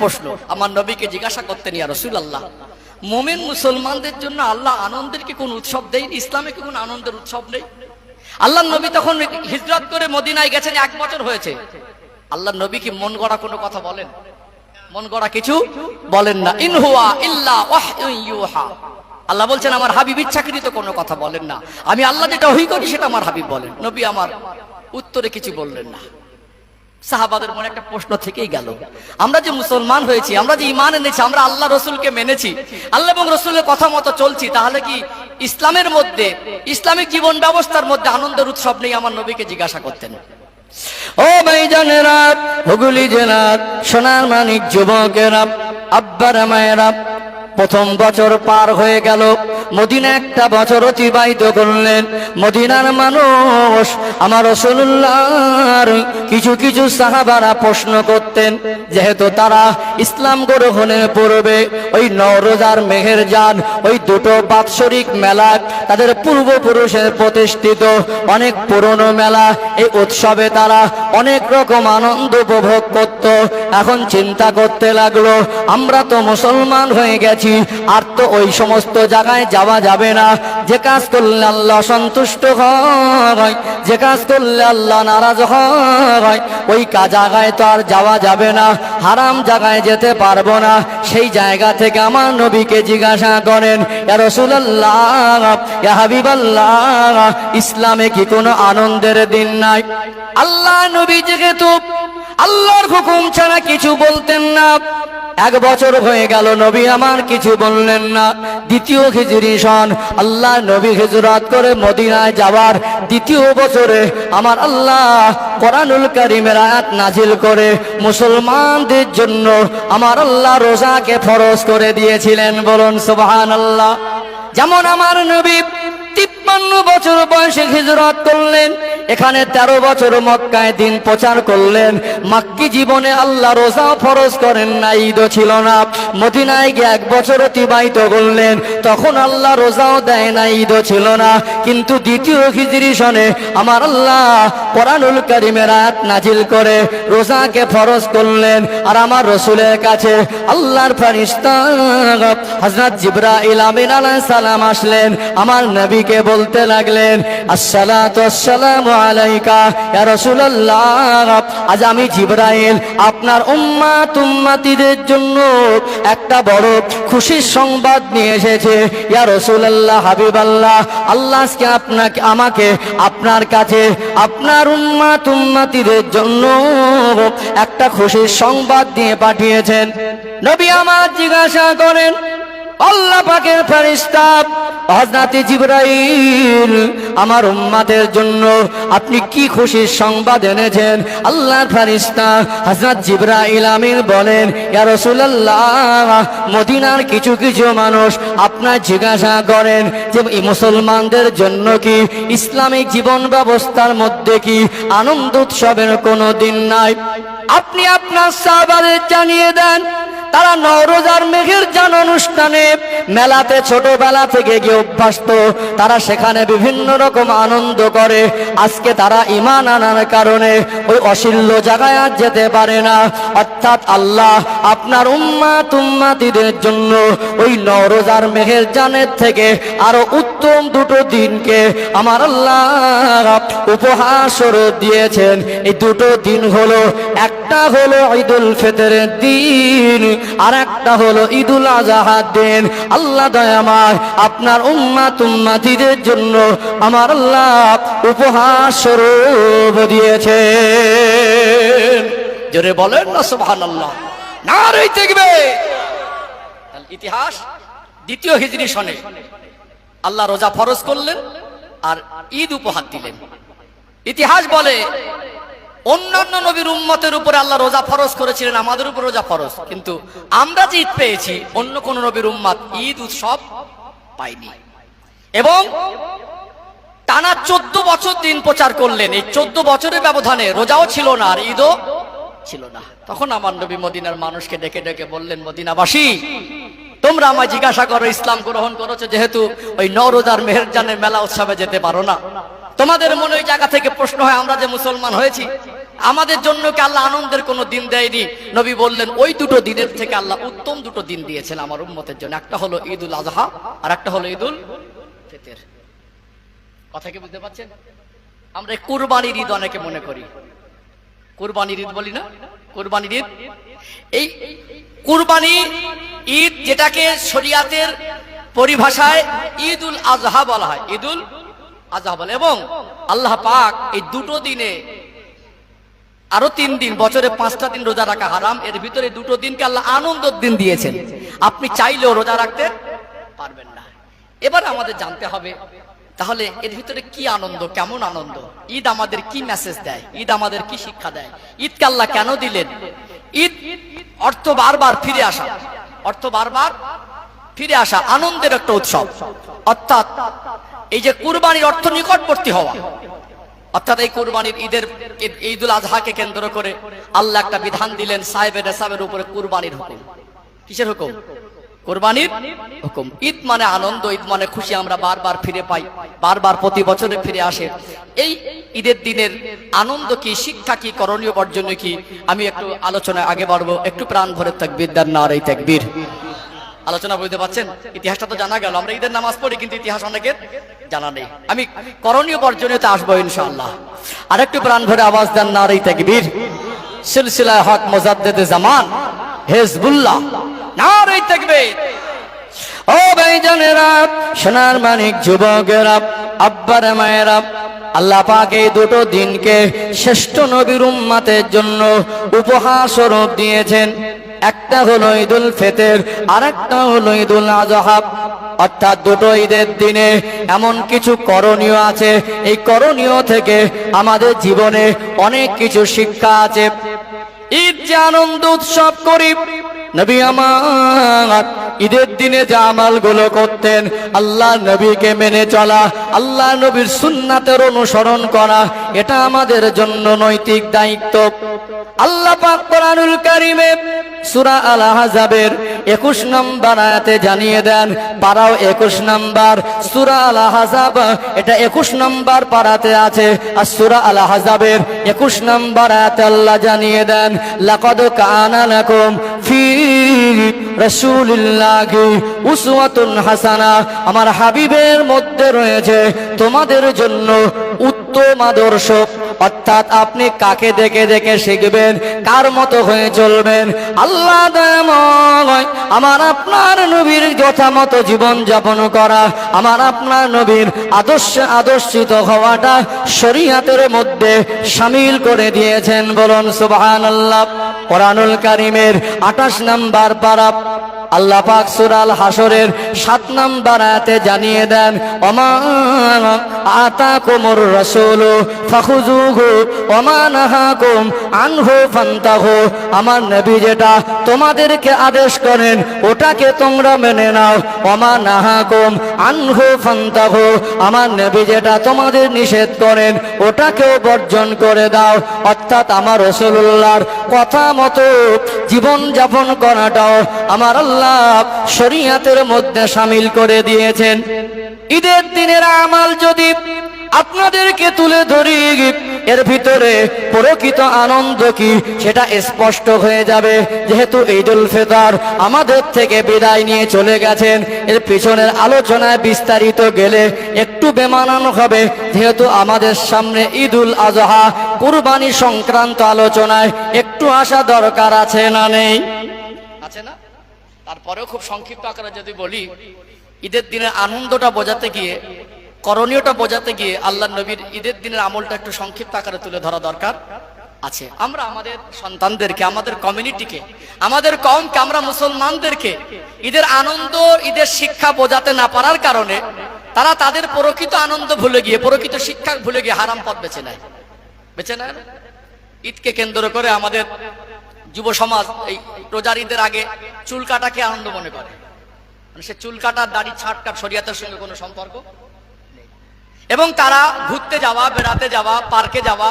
প্রশ্ন। আমার নবীকে জিজ্ঞাসা করতেন, ইয়া রসুল আল্লাহ মোমেন মুসলমানদের জন্য আল্লাহ আনন্দের কি কোন উৎসব দেয় ইসলামে কি কোন আনন্দের উৎসব নেই? আল্লাহ নবী তখন হিজরত করে মদিনায় গেছেন, এক বছর হয়েছে। আল্লাহ নবী কি মন গড়া কোনো কথা বলেন? মন গড়া কিছু বলেন না। ইনহুয়া ইল্লা ইউহা। আল্লাহ বলছেন, আমার হাবিব ইচ্ছাকৃত কোনো কথা বলেন না। আমি আল্লাহ যেটা ওহি করি সেটা আমার হাবিব বলেন। নবী আমার উত্তরে কিছু বললেন না। সাহাবাদের মনে একটা প্রশ্ন থেকেই গেল। আমরা যে মুসলমান হয়েছি, আমরা যে ইমান এনেছি, আমরা আল্লাহ রসুলকে মেনেছি, আল্লাহ এবং রসুলের কথা মতো চলছি, তাহলে কি ইসলামের মধ্যে, ইসলামিক জীবন ব্যবস্থার মধ্যে আনন্দের উৎসব নেই আমার নবীকে জিজ্ঞাসা করতেন। ও ভাইজানেরা হুগুলি জেলার সোনার মানিক যুবকেরা, আব্বার মায়েরা প্রথম বছর পার হয়ে গেল। মদিনা একটা বছর অতিবাহিত করলেন। মদিনার মানুষ আমার রসুল্লাহর কিছু কিছু সাহাবারা প্রশ্ন করতেন, যেহেতু তারা ইসলাম গ্রহণের পূর্বে ওই নরোজার মেহের যান ওই দুটো বাৎসরিক মেলা তাদের পূর্বপুরুষের প্রতিষ্ঠিত। অনেক পুরনো মেলা এই উৎসবে তারা অনেক রকম আনন্দ উপভোগ করত। এখন চিন্তা করতে লাগল, আমরা তো মুসলমান হয়ে গেছি আর তো ওই সমস্ত জায়গায় যাওয়া যাবে না। যে কাজ করলে আল্লাহ সন্তুষ্ট হয়, যে কাজ করলে আল্লাহ নারাজ হয়, ওই কা- জায়গায় তো আর যাওয়া যাবে না, হারাম জায়গায় যেতে পারব না। সেই জায়গা থেকে আমার নবীকে জিজ্ঞাসা করেন ইসলামে কি কোনো আনন্দের দিন নাই? আল্লাহ নবী যেহেতু আল্লাহর হুকুম ছাড়া কিছু বলতেন না। এক বছর হয়ে গেল, নবী আমার কিছু বললেন না। দ্বিতীয় খিজুরি সন আল্লাহ নবী হিজরত করে মদিনায় যাওয়ার দ্বিতীয় বছরে আমার আল্লাহ কোরআনুল কারিমের আয়াত নাজিল করে মুসলমানদের জন্য আমার আল্লাহ রোজাকে ফরজ করে দিয়েছিলেন। বলুন সুবহান আল্লাহ যেমন আমার নবী তিপ্পান্ন বছর বয়সে হিজরত করলেন এখানে তেরো বছর মক্কায় দিন প্রচার করলেন। মাক্কি জীবনে আল্লাহ রোজা ফরজ করেন না, ঈদও ছিল না। মদিনায় গিয়ে এক বছর অতিবাহিত করলেন। তখন আল্লাহ রোজাও দেয় না, ঈদও ছিল না। কিন্তু দ্বিতীয় খিজরি সনে আমার আল্লাহ কোরআনুল কারিমের আয়াত নাজিল করে রোজাকে ফরজ করলেন। আর আমার রসুলের কাছে আল্লাহর ফারিস্তান হযরত জিবরাইল আমিন আলাইহিস সালাম আসলেন। আমার নবীকে বলতে লাগলেন, আসসালাতু আসসালামু আলাইকা, ইয়া রাসূলুল্লাহ আজ আমি জিবরাইল, আপনার উম্মাত জন্য একটা বড় খুশির সংবাদ নিয়ে ইয়া রাসূলুল্লাহ, হাবিবাল্লাহ, আল্লাহ আজকে আপনাকে, আমাকে আপনার কাছে, আপনার উম্মাত উম্মাতিদের জন্য একটা খুশির সংবাদ দিয়ে পাঠিয়েছেন। নবী আমার জিজ্ঞাসা করেন আল্লাহ পাকের ফেরেশতা, হযরতে জিবরাইল, আমার উম্মাতের জন্য আপনি কি খুশির সংবাদ এনেছেন? আল্লাহর ফেরেশতা হযরত জিবরাইল আমিন বলেন, ইয়া রাসূলুল্লাহ, মদিনার কিছু কিছু মানুষ আপনার জিজ্ঞাসা করেন যে মুসলমানদের জন্য কি ইসলামিক জীবন ব্যবস্থার মধ্যে কি আনন্দ উৎসবের কোনো দিন নাই? আপনি আপনার সাহাবাদের জানিয়ে দেন তারা নরোজার মেঘের যান অনুষ্ঠানে মেলাতে ছোটবেলা থেকে গিয়ে অভ্যস্ত, তারা সেখানে বিভিন্ন রকম আনন্দ করে। আজকে তারা ইমান আনার কারণে ওই অশিল্য জায়গায় আর যেতে পারে না। অর্থাৎ আল্লাহ আপনার উম্মা তুম্মাতিদের জন্য ওই নরোজার মেঘের জানের থেকে আরও উত্তম দুটো দিনকে আমার আল্লাহ উপহার দিয়েছেন। এই দুটো দিন হলো, একটা হলো ঈদুল ফিতরের দিন আর একটা হলো ঈদুল আজহার দিন। আল্লাহ দয়াময় আপনার উম্মা তুম্মাতিদের জন্য আমার আল্লাহ উপহার স্বরূপ দিয়েছে জোরে বলেন না, সুবহানাল্লাহ। না রই দেখবে ইতিহাস দ্বিতীয় হিজরি সনে আল্লাহ রোজা ফরজ করলেন আর ঈদ উপহার দিলেন। ইতিহাস বলে অন্যান্য নবীর উম্মতের উপরে আল্লাহ রোজা ফরজ করেছিলেন, আমাদের উপর রোজা ফরজ। কিন্তু আমরা যে ঈদ পেয়েছি, অন্য কোন নবীর উম্মাদ ঈদ উৎসব পাইনি এবং টানা চোদ্দ বছর দিন প্রচার করলেন। এই চোদ্দ বছরের ব্যবধানে রোজাও ছিল না আর ঈদও ছিল না। তখন আমার নবী মদিনার মানুষকে ডেকে ডেকে বললেন, মদিনাবাসী, তোমরা আমায় জিজ্ঞাসা করো, ইসলাম গ্রহণ করেছ, যেহেতু ওই নরোজার মেহেরজানের মেলা উৎসবে যেতে পারো না। তোমাদের মনে ওই জায়গা থেকে প্রশ্ন হয়, আমরা যে মুসলমান হয়েছি, আমাদের জন্য কি আল্লাহ আনন্দের কোনো দিন দেয়নি? নবী বললেন, ওই দুটো দিনের থেকে আল্লাহ উত্তম দুটো দিন দিয়েছেন আমার উম্মতের জন্য। একটা হলো ঈদুল আজহা, আর একটা হলো ঈদুল ফিতর। কথা কি বুঝতে পারছেন? আমরা কুরবানির ঈদ অনেকে মনে করি। কুরবানির ঈদ বলি না? কুরবানির ঈদ? এই কুরবানি ঈদ যেটাকে শরিয়াতের পরিভাষায় ঈদুল আজহা বলা হয়। ঈদুল আজহা এবং আল্লাহ পাক এই দুটো দিনে আরও তিন দিন, বছরে পাঁচটা দিন রোজা রাখা হারাম। এর ভিতরে দুটো দিনকে আল্লাহ আনন্দের দিন দিয়েছেন। আপনি চাইলেও রোজা রাখতে পারবেন না। এবার আমাদের জানতে হবে, তাহলে এর ভিতরে কি আনন্দ, কেমন আনন্দ? ঈদ আমাদের কি মেসেজ দেয়? ঈদ আমাদের কি শিক্ষা দেয়? ঈদকে আল্লাহ কেন দিলেন? ঈদ অর্থ বারবার ফিরে আসা। অর্থ বারবার ফিরে আসা আনন্দের একটা উৎসব। অর্থাৎ এই যে কুরবানির অর্থ নিকটবর্তী হওয়া, অর্থাৎ এই কুরবানির ঈদের ঈদ- ঈদুল আজহাকে কেন্দ্র করে আল্লাহ একটা বিধান দিলেন, সাহেবের নেশাবের উপরে কুরবানির হুকুম। কিসের হুকুম? কোরবানির হুকুম। ঈদ মানে আনন্দ, ঈদ মানে খুশি, আমরা বারবার ফিরে পাই, বারবার প্রতি বছরে ফিরে আসে। এই ঈদের দিনের আনন্দ কি, শিক্ষা কি, করণীয় বর্জনীয় কি, আমি একটু আলোচনায় আগে বাড়বো, একটু প্রাণ ভরে থাকবির দার না এই তাকবীর। আলোচনা বুঝতে পারছেন, ইতিহাসটা তো জানা গেল, আমরা ঈদের নামাজ পড়ি, কিন্তু ইতিহাস অনেকের জানা নেই। আমি করণীয় বর্জনীয়তে আসব ইনশাআল্লাহ। আরেকটু প্রাণ ভরে আওয়াজ দেন না এই তাকবীর। সিলসিলায় হক মোজাদ্দেদে জামান, হেজবুল্লাহ না এই তাকবীর। ও ভাইজানেরা সোনার মানিক যুবকেরা, আব্বার মায়েরা, আল্লাহ পাক এই দুটো দিনকে শ্রেষ্ঠ নবীর উম্মাতের জন্য উপহার স্বরূপ দিয়েছেন। একটা হলো ঈদুল ফেতের আর একটা হলো ঈদুল আজহা। অর্থাৎ দুটো ঈদের দিনে এমন কিছু করণীয় আছে। এই করণীয় থেকে আমাদের জীবনে অনেক কিছু শিক্ষা আছে। ঈদ যে আনন্দ উৎসব করি নবী আমার, ঈদের দিনে যে আমালগুলো করতেন, আল্লাহ নবীকে মেনে চলা, আল্লাহ নবীর সুন্নাতের অনুসরণ করা, এটা আমাদের জন্য নৈতিক দায়িত্ব। আল্লাহ পাক কোরআনুল কারিমে সূরা আল আহজাবের 21 নম্বর আয়াতে জানিয়ে দেন, পারাও 21 নম্বর, সূরা আল আহজাব এটা 21 নম্বর পারাতে আছে, আর সূরা আল আহজাবের 21 নম্বর আয়াতে আল্লাহ জানিয়ে দেন, লাকাদ কানা লাকুম ফি আমার হাবিবের মধ্যে রয়েছে তোমাদের জন্য উত্তম আদর্শ। অর্থাৎ আপনি কাকে দেখে দেখে শিখবেন, কার মতো হয়ে চলবেন। আল্লাহ আমার আপনার নবীর যথামতো জীবন যাপন করা, আমার আপনার নবীর আদর্শ আদর্শিত হওয়াটা শরীয়তের মধ্যে সামিল করে দিয়েছেন। বলুন সুবহান আল্লাহ কোরআনুল কারিমের আঠাশ নাম্বার পারা আল্লাহ পাক সুরাল হাসরের সাত নাম্বার আয়াতে জানিয়ে দেন অমান আতা কোমর রসুল ফাখুজুহু অমান হাকুম আনহু ফান্তাহু। আমার নবী যেটা তোমাদেরকে আদেশ করেন, ওটাকে তোমরা মেনে নাও। অমান হাকুম আনহু ফান্তাহু। আমার নবী যেটা তোমাদের নিষেধ করেন, ওটাকেও বর্জন করে দাও। অর্থাৎ আমার রসুল্লাহর কথা মতো জীবন যাপন করাটাও আমার আল্লাহ শরিয়াতের মধ্যে সামিল করে দিয়েছেন। ঈদের দিনের আমাল যদি আপনাদেরকে তুলে ধরি, এর ভিতরে প্রকৃত আনন্দ কি সেটা স্পষ্ট হয়ে যাবে। যেহেতু ঈদুল ফিতর আমাদের থেকে বিদায় নিয়ে চলে গেছেন, এর পিছনের আলোচনায় বিস্তারিত গেলে একটু বেমানানো হবে। যেহেতু আমাদের সামনে ঈদুল আজহা, কুরবানি সংক্রান্ত আলোচনায় একটু আসা দরকার আছে না নেই? আছে না? তারপরেও খুব সংক্ষিপ্ত আকারে যদি বলি, ঈদের দিনের আনন্দটা বোঝাতে গিয়ে, করণীয়টা বোঝাতে গিয়ে আল্লাহ নবীর ঈদের দিনের আমলটা একটু সংক্ষিপ্ত আকারে তুলে ধরা দরকার আছে। আমরা আমাদের সন্তানদেরকে, আমাদের কমিউনিটিকে আমাদের কমকে, আমরা মুসলমানদেরকে ঈদের আনন্দ, ঈদের শিক্ষা বোঝাতে না পারার কারণে তারা তাদের প্রকৃত আনন্দ ভুলে গিয়ে, প্রকৃত শিক্ষা ভুলে গিয়ে হারাম পথ বেছে নেয়। বেছে নেয় ঈদকে কেন্দ্র করে আমাদের যুব সমাজ এই রোজার ঈদের আগে চুল কাটাকে আনন্দ মনে করে। মানে সে চুল কাটা দাড়ি ছাট কাট শরিয়াতের সঙ্গে কোনো সম্পর্ক এবং তারা ঘুরতে যাওয়া, বেড়াতে যাওয়া, পার্কে যাওয়া,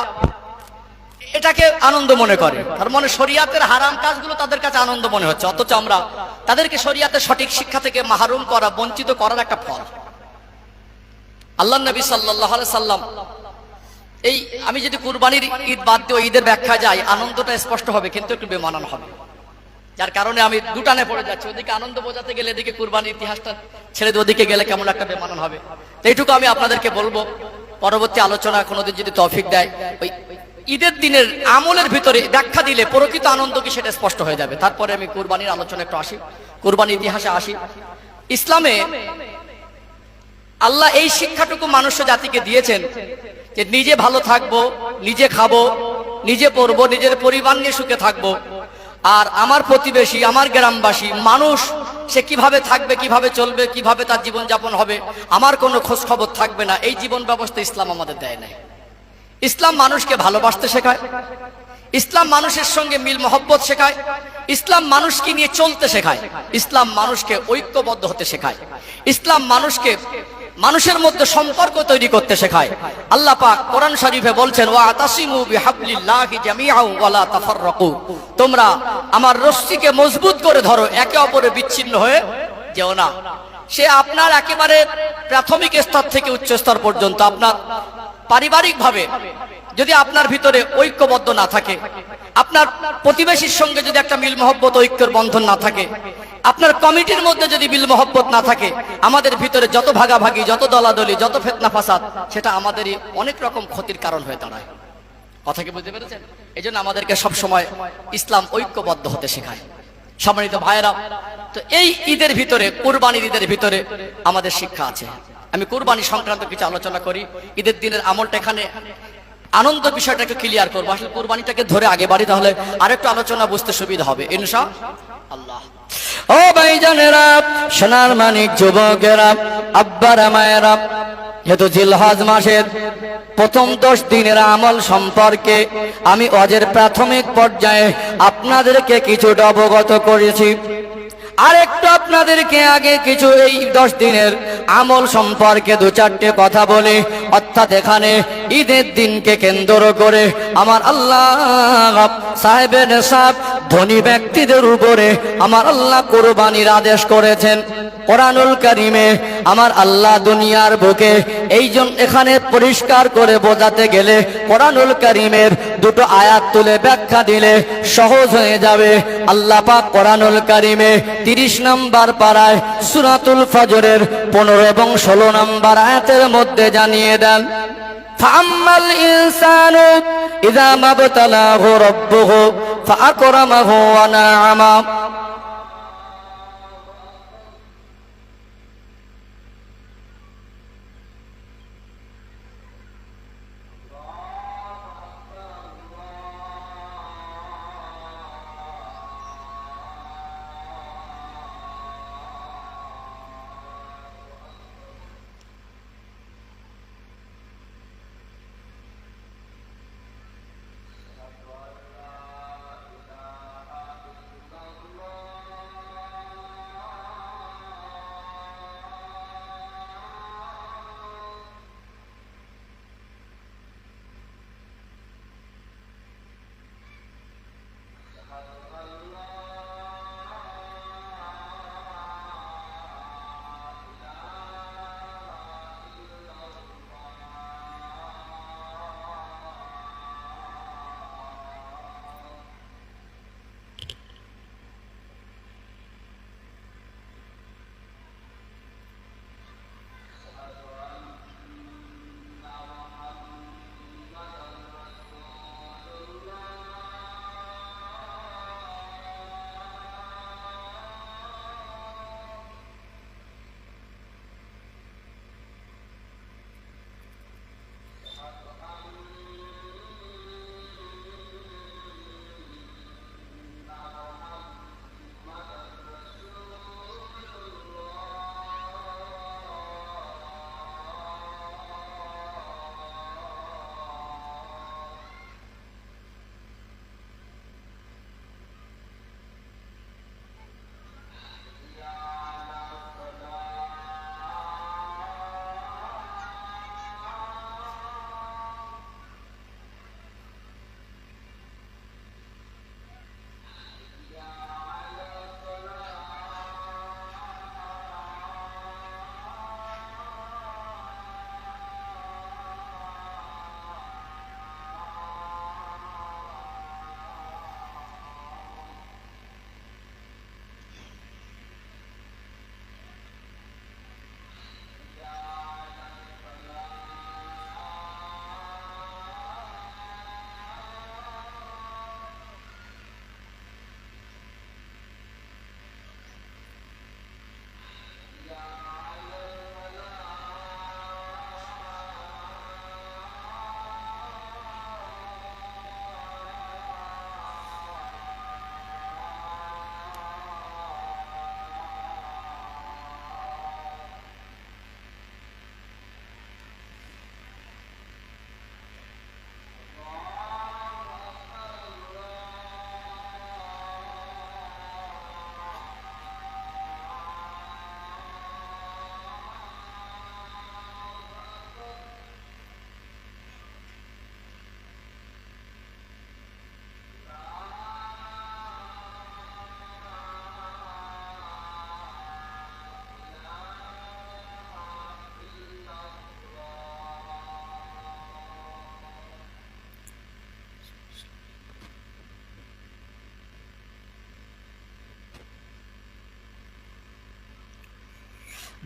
এটাকে আনন্দ মনে করে। তার মানে শরিয়াতের হারাম কাজগুলো তাদের কাছে আনন্দ মনে হচ্ছে। অথচ আমরা তাদেরকে শরিয়াতের সঠিক শিক্ষা থেকে মাহরুম করা, বঞ্চিত করার একটা ফল। আল্লাহ নবী সাল্লাহ সাল্লাম এই, আমি যদি কুরবানির ঈদ বাদ দিয়ে ঈদের ব্যাখ্যা যাই, আনন্দটা স্পষ্ট হবে, কিন্তু একটু বেমানান হবে। যার কারণে আমি দুটানে পড়ে যাচ্ছি, ওদিকে আনন্দ বোঝাতে গেলে এদিকে কুরবানির ইতিহাসটা ছেড়ে ওদিকে গেলে কেমন একটা বেমানান হবে। তো এইটুকু আমি আপনাদেরকে বলব, পরবর্তী আলোচনা কোনোদিন যদি তৌফিক দেয়, ওই ঈদের দিনের আমলের ভিতরে ব্যাখ্যা দিলে প্রকৃত আনন্দ কি সেটা স্পষ্ট হয়ে যাবে। তারপরে আমি কুরবানির আলোচনা একটু আসি, কুরবানির ইতিহাসে আসি। ইসলামে আল্লাহ এই শিক্ষাটুকু মানুষ জাতিকে দিয়েছেন যে নিজে ভালো থাকব, নিজে খাব, নিজে পড়ব, নিজের পরিবার নিয়ে সুখে থাকব। আর আমার প্রতিবেশী, আমার গ্রামবাসী, মানুষ, সে কীভাবে থাকবে, কীভাবে চলবে, কীভাবে তার জীবন যাপন হবে, আমার কোনো খোঁজ খবর থাকবে না। এই জীবন ব্যবস্থা ইসলাম আমাদের দেয় নাই। ইসলাম মানুষকে ভালোবাসতে শেখায়। ইসলাম মানুষের সঙ্গে মিল, মহব্বত শেখায়। ইসলাম মানুষকে নিয়ে চলতে শেখায়। ইসলাম মানুষকে ঐক্যবদ্ধ হতে শেখায়। ইসলাম মানুষকে মানুষের মধ্যে সম্পর্ক তৈরি করতে শেখায়। আল্লাহ পাক কোরআন শরীফে বলছেন, ওয়া তাসিমু বিহাবলিল্লাহি জামিআও ওয়ালা তাফাররাকু। তোমরা আমার রশ্মিকে মজবুত করে ধরো, একে অপরে বিচ্ছিন্ন হয়ে যেও না। সে আপনার একেবারে প্রাথমিক স্তর থেকে উচ্চ স্তর পর্যন্ত, আপনার পারিবারিকভাবে যদি আপনার ভিতরে ঐক্যবদ্ধ না থাকে, আপনার প্রতিবেশীর সঙ্গে যদি একটা মিল মহব্বত ঐক্যের বন্ধন না থাকে আপনার কমিটির মধ্যে যদি বিল মহব্বত না থাকে, আমাদের ভিতরে যত ভাগাভাগি, যত দলাদলি, যত ফেতনা ফাসাদ, সেটা আমাদেরই অনেক রকম ক্ষতির কারণ হয়ে দাঁড়ায়। কথা কি বুঝতে পেরেছেন? এই জন্য আমাদেরকে সবসময় ইসলাম ঐক্যবদ্ধ হতে শেখায়। সম্মানিত ভাইয়েরা, তো এই ঈদের ভিতরে, কুরবানির ঈদের ভিতরে আমাদের শিক্ষা আছে। আমি কুরবানি সংক্রান্ত কিছু আলোচনা করি। ঈদের দিনের আমলটা এখানে আনন্দ বিষয়টাকে ক্লিয়ার করব। আসলে কোরবানিটাকে ধরে আগে বাড়ি, তাহলে আরেকটু আলোচনা বুঝতে সুবিধা হবে। ইনশা আল্লাহ। ও ভাইজানেরা, সোনার মানিক যুবকেরা, আব্বার, মায়েরা যেহেতু জিলহজ মাসের প্রথম দশ দিনের আমল সম্পর্কে আমি অজের প্রাথমিক পর্যায়ে আপনাদেরকে কিছুটা অবগত করেছি। আর একটু আপনাদেরকে আগে কিছু এই দশ দিনের আমল সম্পর্কে দু চারটে কথা বলে। অর্থাৎ এখানে ঈদের দিনকে কেন্দ্র করে আমার আল্লাহ সাহেবের সাহেব ধনী ব্যক্তিদের উপরে আমার আল্লাহ কোরবানির আদেশ করেছেন। কোরআনুল কারিমে আমার আল্লাহ দুনিয়ার বুকে এই জন এখানে পরিষ্কার করে বোঝাতে গেলে কোরআনুল কারিমের দুটো আয়াত তুলে ব্যাখ্যা দিলে সহজ হয়ে যাবে আল্লাহ পাক কোরআনুল কারিমে তিরিশ নম্বর পাড়ায় সুরাতুল ফজরের পনেরো এবং ষোলো নম্বর আয়াতের মধ্যে জানিয়ে দেন فأما الإنسان إذا ما ابتلاه ربه فأكرمه ونعمه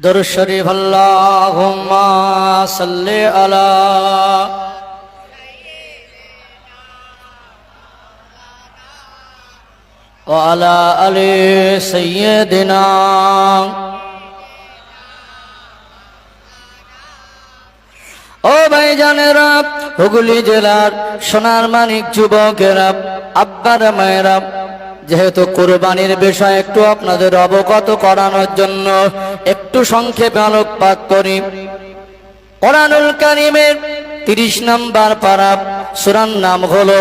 দরুদ শরীফ আল্লাহুম্মা সাল্লি আলা وعلى آل سيدنا ও ভাই জানেরা হুগলি জেলার সোনার মানিক যুবকেরা আব্বার মায়েরা যেহেতু কোরবানির বিষয় একটু আপনাদের অবগত করানোর জন্য একটু সংক্ষেপে আলোকপাত করি। কোরআনুল কারিমের তিরিশ নাম্বার পারা সুরার নাম হলো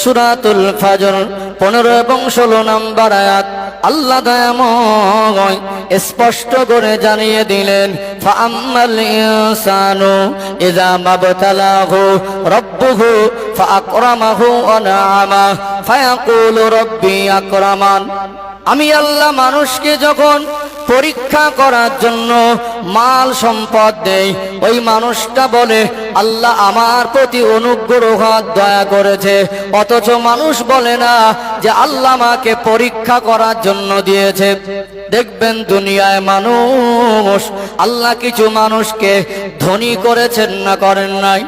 সুরাতুল ফাজর, পনেরো এবং ষোলো নাম্বার আয়াত। আল্লাহ স্পষ্ট করে জানিয়ে দিলেন আমি আল্লাহ মানুষকে যখন পরীক্ষা করার জন্য মাল সম্পদ দেই, ওই মানুষটা বলে, আল্লাহ আমার প্রতি অনুগ্রহ দয়া করেছে। অথচ মানুষ বলে না যে আল্লাহ আমাকে পরীক্ষা করার জন্য দিয়েছে। দেখবেন দুনিয়ায় মানুষ, আল্লাহ কিছু মানুষকে ধনী করেছেন না করেন নাই।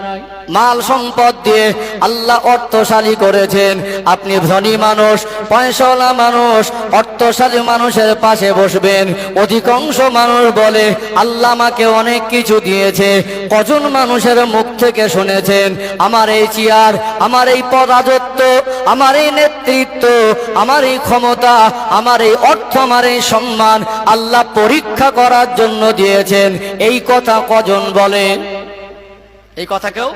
মাল সম্পদ দিয়ে আল্লাহ অর্থশালী করেছেন। আপনি ধনী মানুষ, পয়সাওয়ালা মানুষ, অর্থশালী মানুষের পাশে বসবেন। অধিকাংশ মানুষ বলে, আল্লাহ আমাকে অনেক কিছু দিয়েছে, কজন মানুষের মুখ থেকে শুনেছেন? আমার এই চেয়ার, আমার এই পদাজত্ব আমার এই নেতৃত্ব, আমার এই ক্ষমতা, আমার এই অর্থ, আমার এই সম্মান আল্লাহ পরীক্ষা করার জন্য দিয়েছেন। এই কথা কজন বলেন এই কথা কেউ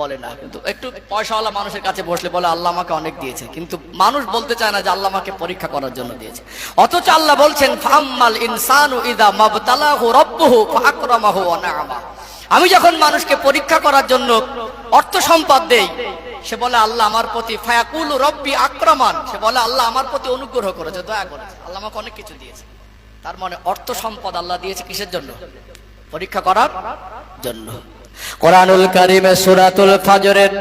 বলে না। কিন্তু একটু পয়সাওয়ালা মানুষের কাছে বসলে বলে, আল্লাহ আমাকে অনেক দিয়েছে। কিন্তু মানুষ বলতে চায় না যে আল্লাহ আমাকে পরীক্ষা করার জন্য দিয়েছে। অথচ আল্লাহ বলছেন, ফাম্মাল ইনসানু ইদা মাবতালাহু রব্বুহু ফাকরামাহু ওয়া নাআমা। আমি যখন মানুষকে পরীক্ষা করার জন্য অর্থ সম্পদ দেই, সে বলে, আল্লাহ আমার প্রতি ফায়াকুল রব্বি আক্রমান। সে বলে, আল্লাহ আমার প্রতি অনুগ্রহ করেছে, দয়া করেছে। আল্লাহ আমাকে অনেক কিছু দিয়েছে। তার মানে অর্থ সম্পদ আল্লাহ দিয়েছে কিসের জন্য? পরীক্ষা করার জন্য। কোরআনুল কারিমে সুরাতুল ফাজরের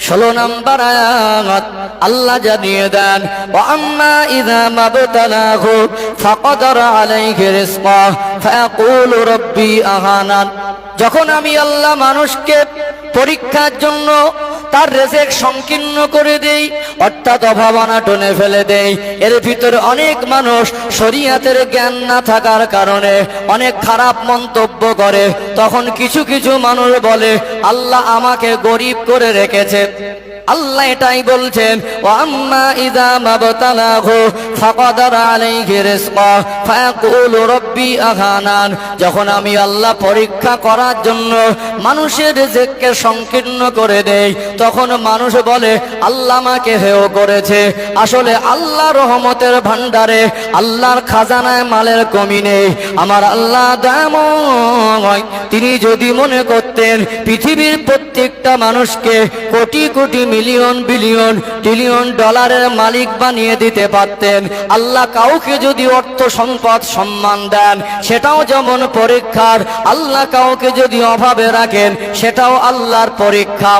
ষোলো নম্বর আয়াত আল্লাহ জানিয়ে দেন ও আম্মা ইদা মাবতালাহু ফাকাদার আলাইহি রিজকা আহানান। যখন আমি আল্লাহ মানুষকে পরীক্ষার জন্য তার রেজেক সংকীর্ণ করে দেই, অর্থাৎ অভাব অনাটনে ফেলে দেই। এর ভিতরে অনেক মানুষ শরিয়াতের জ্ঞান না থাকার কারণে অনেক খারাপ মন্তব্য করে। তখন কিছু কিছু মানুষ বলে, আল্লাহ আমাকে গরিব করে রেখেছে। আল্লাহ এটাই বলছেন ও আম্মা ইদা মাবতালাহু ফাকাদার আলাইহি রিজকা ফায়াকুলু রব্বি আহানান। যখন আমি আল্লাহ পরীক্ষা করার জন্য মানুষের রিজিককে সংকীর্ণ করে দেই, তখন মানুষ বলে, আল্লাহ আমাকে হেও করেছে। আসলে আল্লাহ রহমতের ভান্ডারে আল্লাহর খাজানায় মালের কমি নেই। আমার আল্লাহ দাময় তিনি যদি মনে করতেন পৃথিবীর প্রত্যেকটা মানুষকে crore crore million billion trillion ডলারের মালিক বানিয়ে দিতে পারতেন, আল্লাহ কাউকে যদি অর্থ সম্পদ সম্মান দেন, সেটাও যেমন পরীক্ষার, আল্লাহ কাউকে যদি অভাবে রাখেন, সেটাও আল্লাহর পরীক্ষা।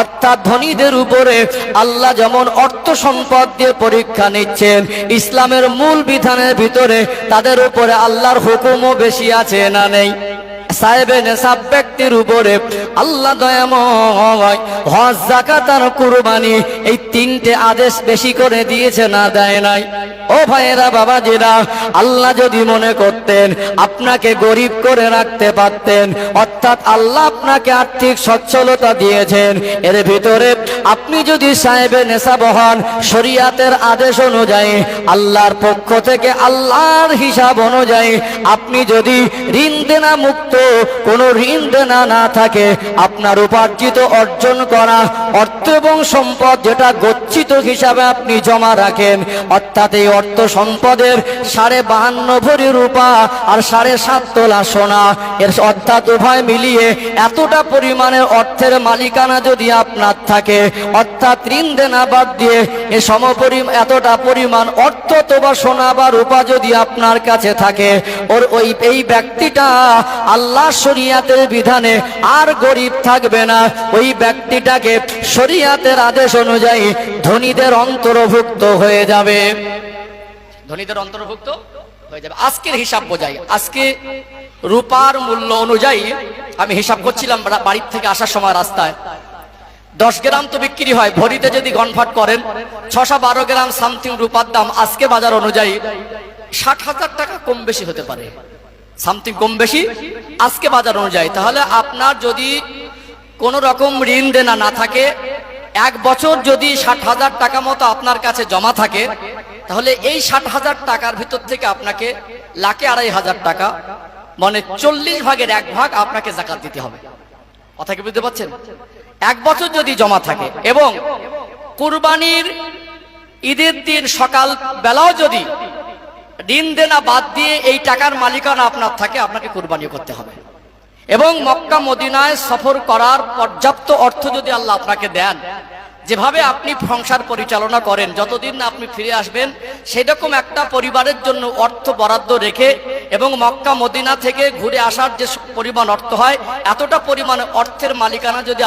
অর্থাৎ ধনীদের উপরে আল্লাহ যেমন অর্থ সম্পদ দিয়ে পরীক্ষা নিচ্ছেন, ইসলামের মূল বিধানের ভিতরে তাদের উপরে আল্লাহর হুকুমও বেশি আছে না নেই? আল্লাহ যদি মনে করতেন, আপনাকে গরিব করে রাখতে পারতেন, অর্থাৎ আল্লাহ আপনাকে আর্থিক সচ্ছলতা দিয়েছেন। এর ভিতরে আপনি যদি সাহেবে নেশাব হন, শরিয়াতের আদেশ অনুযায়ী, আল্লাহর পক্ষ থেকে আল্লাহর হিসাব অনুযায়ী, আপনি যদি ঋণ দেনা মুক্ত কোনো ঋণ দেনা না থাকে। আপনার উপার্জিত অর্জন করা, অর্থ এবং সম্পদ যেটা গচ্ছিত হিসাবে আপনি জমা রাখেন, অর্থাৎ এই অর্থ সম্পদের সাড়ে বাহান্ন ভরি রূপা আর সাড়ে সাত তোলা সোনা। এর অর্থাৎ উভয় মিলিয়ে এতটা পরিমাণের অর্থের মালিকানা যদি আপনার থাকে, অর্থাৎ ঋণ দেনা বাদ দিয়ে এ সমপরি এতটা পরিমাণ অর্থ তোবা সোনা বা রূপা যদি আপনার কাছে থাকে, ওর ওই, এই ব্যক্তিটা আল্লাহ শরিয়াতের বিধানে আর গরিব থাকবে না। ওই ব্যক্তিটাকে শরিয়াতের আদেশ অনুযায়ী ধনীদের অন্তর্ভুক্ত হয়ে যাবে। ধনীদের অন্তর্ভুক্ত হয়ে যাবে। আজকের হিসাব বোঝাই। আজকে রূপার মূল্য অনুযায়ী আমি হিসাব করছিলাম বাড়ির থেকে আসার সময় রাস্তায়। দশ গ্রাম তো বিক্রি হয়, ভরিতে যদি গনফাট করেন, ছশো বারো গ্রাম সামথিং রূপার দাম আজকে বাজার অনুযায়ী ষাট হাজার টাকা কম বেশি হতে পারে। সামথিং কম বেশি আজকে বাজার অনুযায়ী। তাহলে আপনার যদি কোনো রকম ঋণ দেনা না থাকে, এক বছর যদি ষাট হাজার টাকা মতো আপনার কাছে জমা থাকে, তাহলে এই ষাট হাজার টাকার ভিতর থেকে আপনাকে লাখে আড়াই হাজার টাকা মানে চল্লিশ ভাগের এক ভাগ আপনাকে জাকাত দিতে হবে। কথা কি বুঝতে পারছেন? এক বছর যদি জমা থাকে এবং কুরবানির ঈদের দিন সকাল বেলাও যদি ঋণ দেনা বাদ দিয়ে এই টাকার মালিকানা আপনার থাকে, আপনাকে কুরবানি করতে হবে। এবং মক্কা মদিনায় সফর করার পর্যাপ্ত অর্থ যদি আল্লাহ আপনাকে দেন, যেভাবে আপনি সংসার পরিচালনা করেন, যতদিন না আপনি ফিরে আসবেন, সেরকম একটা পরিবারের জন্য অর্থ বরাদ্দ রেখে এবং মক্কা মদিনা থেকে ঘুরে আসার যে পরিমাণ অর্থ হয়, এতটা পরিমাণ অর্থের মালিকানা যদি